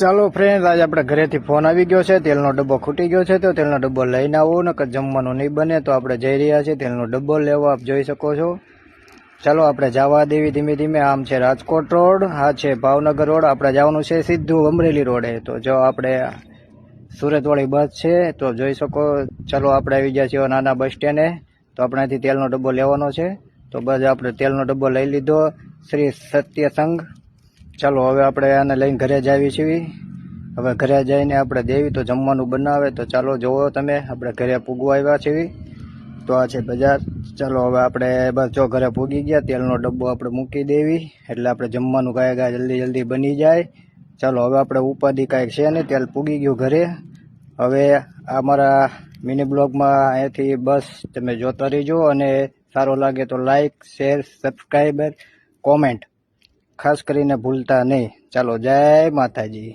ચાલો ફ્રેન્ડ આજે આપણે ઘરેથી ફોન આવી ગયો છે, તેલનો ડબ્બો ખૂટી ગયો છે, તો તેલનો ડબ્બો લઈને આવો, નકર જમવાનું નહીં બને તો આપણે જઈ રહ્યા છીએ, તેલનો ડબ્બો લેવા, આપ જોઈ શકો છો. ચાલો આપણે જવા દેવી ધીમે ધીમે, આમ છે રાજકોટ રોડ, આ છે ભાવનગર રોડ, આપણે જવાનું છે સીધું અમરેલી રોડે. તો જો આપણે સુરતવાળી બસ છે, તો જોઈ શકો, ચાલો આપણે આવી ગયા છીએ નાના બસ સ્ટેન્ડે, તો આપણે તેલનો ડબ્બો લેવાનો છે. તો બસ આપણે તેલનો ડબ્બો લઈ લીધો, શ્રી સત્યસંગ ચાલો, હવે આપણે આને લઈને ઘરે જ આવી છીએ. હવે ઘરે જઈને આપણે દેવી તો જમવાનું બનાવે તો ચાલો, જોવો તમે, આપણે ઘરે પૂગવા આવ્યા છીએ. તો આ છે બજાર. ચાલો, હવે આપણે બસ જો ઘરે પૂગી ગયા, તેલનો ડબ્બો આપણે મૂકી દેવી. એટલે આપણે જમવાનું કાંઈ કાંઈ જલ્દી જલ્દી બની જાય. ચાલો, હવે આપણે ઉપાધિ કાંઈક છે ને તેલ પૂગી ગયું ઘરે. હવે અમારા મિની બ્લોગમાં અહીંયાથી બસ તમે જોતા રહીજો અને સારો લાગે તો લાઇક શેર, સબસ્ક્રાઈબર, કોમેન્ટ. ખાસ કરીને ભૂલતા નહીં. ચાલો જય માતાજી.